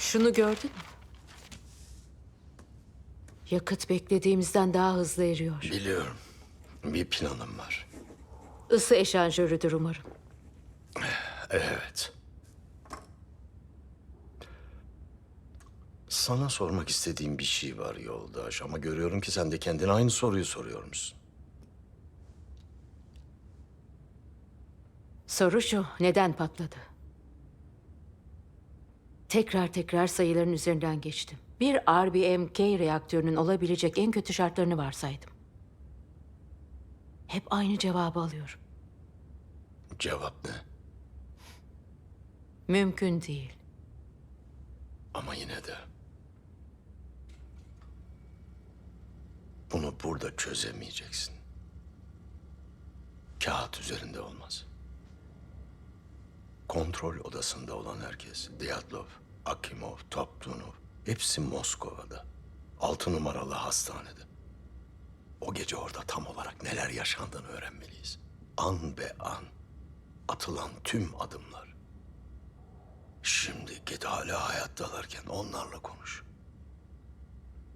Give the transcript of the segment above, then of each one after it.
Şunu gördün mü? Yakıt beklediğimizden daha hızlı eriyor. Biliyorum. Bir planım var. Isı eşanjörüdür umarım. Evet. Sana sormak istediğim bir şey var yoldaş ama görüyorum ki sen de kendine aynı soruyu soruyormuşsun. Soru şu, neden patladı? Tekrar tekrar sayıların üzerinden geçtim. Bir RBMK reaktörünün olabilecek en kötü şartlarını varsaydım. Hep aynı cevabı alıyorum. Cevap ne? Mümkün değil. Ama yine de... Bunu burada çözemeyeceksin. Kağıt üzerinde olmaz. Kontrol odasında olan herkes, Dyatlov, Akimov, Toptunov, hepsi Moskova'da. Altı numaralı hastanede. O gece orada tam olarak neler yaşandığını öğrenmeliyiz. An be an. Atılan tüm adımlar. Şimdi git hala hayattalarken onlarla konuş.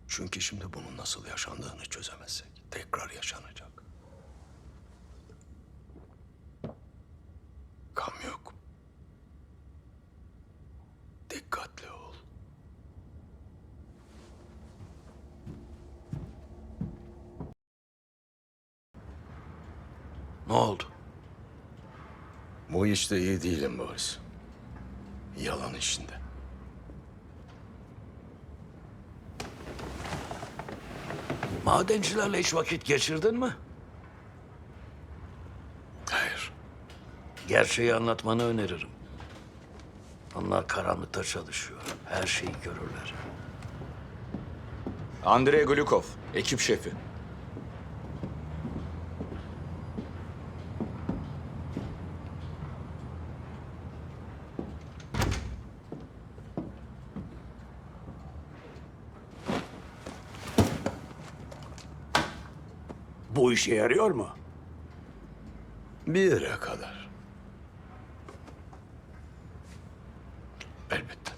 Çünkü şimdi bunun nasıl yaşandığını çözemezsek tekrar yaşanacak. Ne oldu? Bu işte iyi değilim Boris. Yalan işinde. Madencilerle hiç vakit geçirdin mi? Hayır. Gerçeği anlatmanı öneririm. Onlar karanlıkta çalışıyor. Her şeyi görürler. Andrei Glukov, ekip şefi. Bu işe yarıyor mu? Bir yere kadar. Elbette.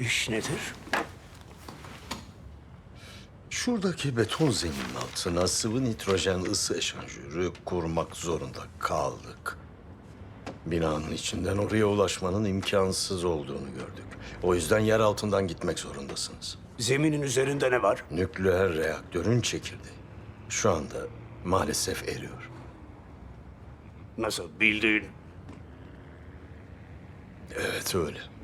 İş nedir? Şuradaki beton zeminin altına sıvı nitrojen ısı eşanjörü kurmak zorunda kaldık. Binanın içinden oraya ulaşmanın imkansız olduğunu gördük. O yüzden yer altından gitmek zorundasınız. Zeminin üzerinde ne var? Nükleer reaktörün çekirdeği. Şu anda maalesef eriyor. Nasıl bildiğin? Evet öyle.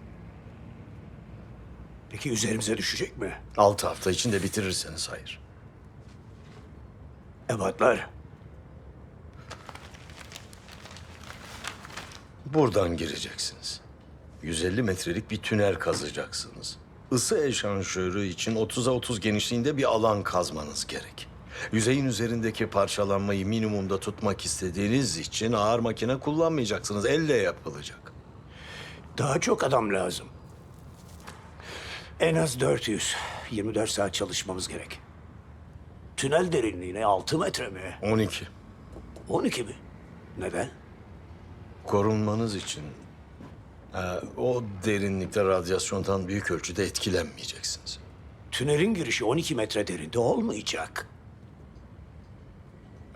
Peki üzerimize düşecek mi? Altı hafta içinde bitirirseniz hayır. Ebatlar. Buradan gireceksiniz. 150 metrelik bir tünel kazacaksınız. Isı eşanjörü için 30'a 30 genişliğinde bir alan kazmanız gerek. Yüzeyin üzerindeki parçalanmayı minimumda tutmak istediğiniz için ağır makine kullanmayacaksınız. Elle yapılacak. Daha çok adam lazım. En az 400. 24 saat çalışmamız gerek. Tünel derinliğine 6 metre mi? 12. 12 mi? Neden? Korunmanız için e, o derinlikte radyasyondan büyük ölçüde etkilenmeyeceksiniz. Tünelin girişi 12 metre derinde olmayacak.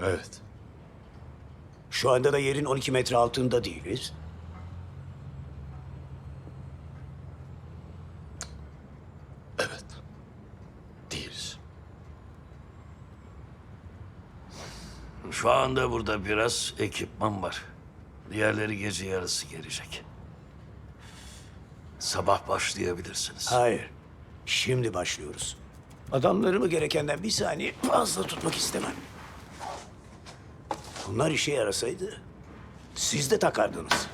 Evet. Şu anda da yerin 12 metre altında değiliz. Evet. Değiliz. Şu anda burada biraz ekipman var. Diğerleri gece yarısı gelecek. Sabah başlayabilirsiniz. Hayır. Şimdi başlıyoruz. Adamlarımı gerekenden bir saniye fazla tutmak istemem. Bunlar işe yarasaydı siz de takardınız.